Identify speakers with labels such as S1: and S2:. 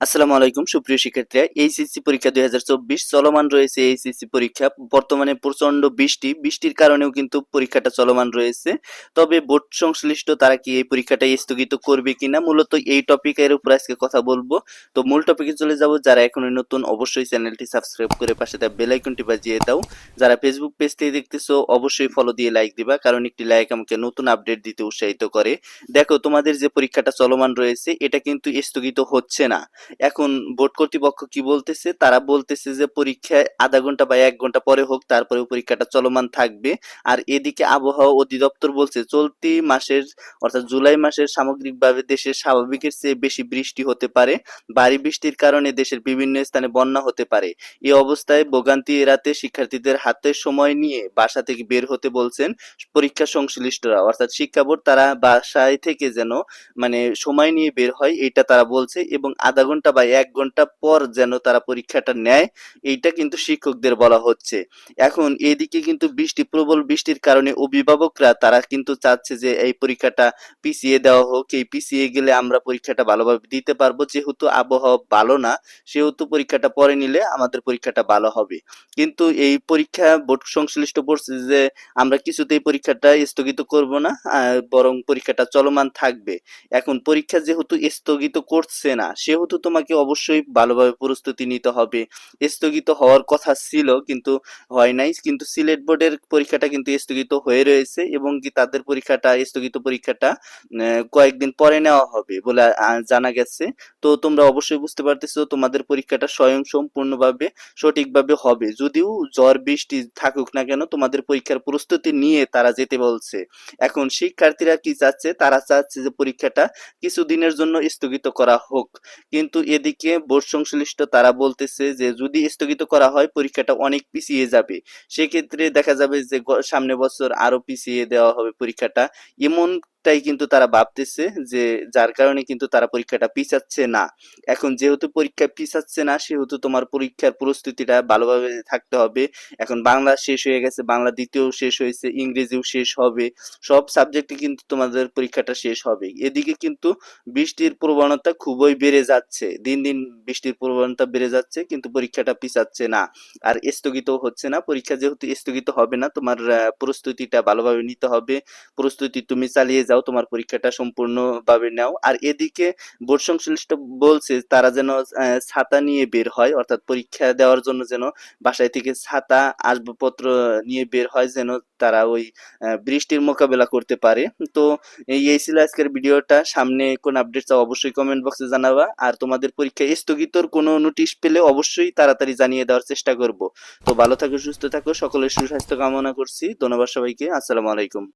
S1: আসসালামু আলাইকুম, সুপ্রিয় শিক্ষার্থীরা। এইচএসসি পরীক্ষা দুই হাজার চব্বিশ চলমান রয়েছে এইচএসসি পরীক্ষা। বর্তমানে প্রচণ্ড বৃষ্টি। বৃষ্টির কারণেও কিন্তু পরীক্ষাটা চলমান রয়েছে। তবে বোর্ড সংশ্লিষ্ট তারা কি এই পরীক্ষাটা স্থগিত করবে কিনা? মূলত এই টপিকের উপর আজকে কথা বলব। তো মূল টপিকে চলে যাব। যারা এখনও নতুন, অবশ্যই চ্যানেলটি সাবস্ক্রাইব করে পাশে দেওয়া বেল আইকনটি বাজিয়ে দাও। যারা ফেসবুক পেজ থেকে দেখতেছো, অবশ্যই ফলো দিয়ে লাইক দিবা, কারণ একটি লাইক আমাকে নতুন আপডেট দিতে উৎসাহিত করে। দেখো, তোমাদের যে পরীক্ষাটা চলমান রয়েছে, এটা কিন্তু স্থগিত হচ্ছে না। এখন বোর্ড কর্তৃপক্ষ কি বলতেছে? তারা বলতেছে যে পরীক্ষায় আধা ঘণ্টা বা এক ঘণ্টা পরে হোক, তারপরে পরীক্ষাটা চলমান থাকবে। আর এদিকে আবহাওয়া অধিদপ্তর বলছে, চলতি মাসের অর্থাৎ জুলাই মাসের সামগ্রিকভাবে দেশের স্বাভাবিকের চেয়ে বেশি বৃষ্টি হতে পারে। ভারী বৃষ্টির কারণে দেশের বিভিন্ন স্থানে বন্যা হতে পারে। এই অবস্থায় ভোগান্তি এড়াতে শিক্ষার্থীদের হাতে সময় নিয়ে বাসা থেকে বের হতে বলছেন পরীক্ষা সংশ্লিষ্টরা। অর্থাৎ শিক্ষা বোর্ড তারা বাসায় থেকে যেন মানে সময় নিয়ে বের হয়, এটা তারা বলছে। এবং আধা ঘণ্টা বা এক ঘণ্টা পর যেন তারা পরীক্ষাটা নেয়, এইটা কিন্তু শিক্ষকদের বলা হচ্ছে। এখন এদিকে কিন্তু বৃষ্টি, প্রবল বৃষ্টির কারণে অভিভাবকরা, তারা কিন্তু চাচ্ছে যে এই পরীক্ষাটা পিছিয়ে দেওয়া হোক, এই পিছিয়ে গেলে আমরা পরীক্ষাটা ভালোভাবে দিতে পারব। যেহেতু আবহাওয়া ভালো না, সেহেতু পরীক্ষাটা পরে নিলে আমাদের পরীক্ষাটা ভালো হবে। কিন্তু এই পরীক্ষা বোর্ড, সংশ্লিষ্ট বলছে যে আমরা কিছুতেই পরীক্ষাটা স্থগিত করব না বরং পরীক্ষাটা চলমান থাকবে। এখন পরীক্ষা যেহেতু স্থগিত করছে না, সেহেতু তোমাকে অবশ্যই ভালোভাবে প্রস্তুতি নিতে হবে। স্থগিত হওয়ার কথা ছিল কিন্তু হয় নাই। কিন্তু সিলেট বোর্ডের পরীক্ষাটা কিন্তু স্থগিত হয়ে রয়েছে এবং কি তাদের পরীক্ষাটা, স্থগিত পরীক্ষাটা কয়েকদিন পরে নেওয়া হবে বলে জানা গেছে। তো তোমরা অবশ্যই বুঝতে পারতেছো তোমাদের পরীক্ষাটা স্বয়ং সম্পূর্ণভাবে সঠিকভাবে হবে। যদিও ঝড় বৃষ্টি থাকুক না কেন তোমাদের পরীক্ষার প্রস্তুতি নিয়ে তারা যেতে বলছে। এখন শিক্ষার্থীরা কি চাচ্ছে? তারা চাচ্ছে যে পরীক্ষাটা কিছুদিনের জন্য স্থগিত করা হোক। কিন্তু এদিকে বোর্ড সংশ্লিষ্ট তারা বলতেছে যে যদি স্থগিত করা হয়, পরীক্ষাটা অনেক পিছিয়ে যাবে। সেক্ষেত্রে দেখা যাবে যে সামনে বছর আরও পিছিয়ে দেওয়া হবে পরীক্ষাটা। এমনটাই কিন্তু তারা ভাবতেছে যে যার কারণে কিন্তু তারা পরীক্ষাটা পিছাচ্ছে না। এখন যেহেতু পরীক্ষা পিছাচ্ছে না, সেহেতু তোমার পরীক্ষার প্রস্তুতিটা ভালোভাবে থাকতে হবে। এখন বাংলা শেষ হয়ে গেছে, বাংলা দ্বিতীয় শেষ হয়েছে, ইংরেজিও শেষ হবে। সব সাবজেক্টে কিন্তু তোমাদের পরীক্ষাটা শেষ হবে। এদিকে কিন্তু বৃষ্টির প্রবণতা খুবই বেড়ে যাচ্ছে। দিন দিন বৃষ্টির প্রবণতা বেড়ে যাচ্ছে, কিন্তু পরীক্ষাটা পিছাচ্ছে না। আর স্থগিত হচ্ছে না। পরীক্ষা যেহেতু স্থগিত হবে না, তোমার প্রস্তুতিটা ভালোভাবে নিতে হবে। প্রস্তুতি তুমি চালিয়ে যাও, তোমার পরীক্ষাটা সম্পূর্ণভাবে নাও। আর এদিকে বোর্ড সংশ্লিষ্ট বলছে তারা যেন ছাতা নিয়ে বের হয়, অর্থাৎ পরীক্ষা দেওয়ার জন্য যেন বাসায় থেকে ছাতা, আসবাবপত্র নিয়ে বের হয় যেন তারা ওই বৃষ্টির মোকাবেলা করতে পারে। তো এই ছিল আজকের ভিডিওটা। সামনে কোন আপডেট চাও অবশ্যই কমেন্ট বক্সে জানাবা। আর তোমাদের পরীক্ষা স্থগিতর কোনো নোটিশ পেলে অবশ্যই তাড়াতাড়ি জানিয়ে দেওয়ার চেষ্টা করব। তো ভালো থাকো, সুস্থ থাকো। সকলের সুস্বাস্থ্য কামনা করছি। ধন্যবাদ সবাইকে। আসসালামু আলাইকুম।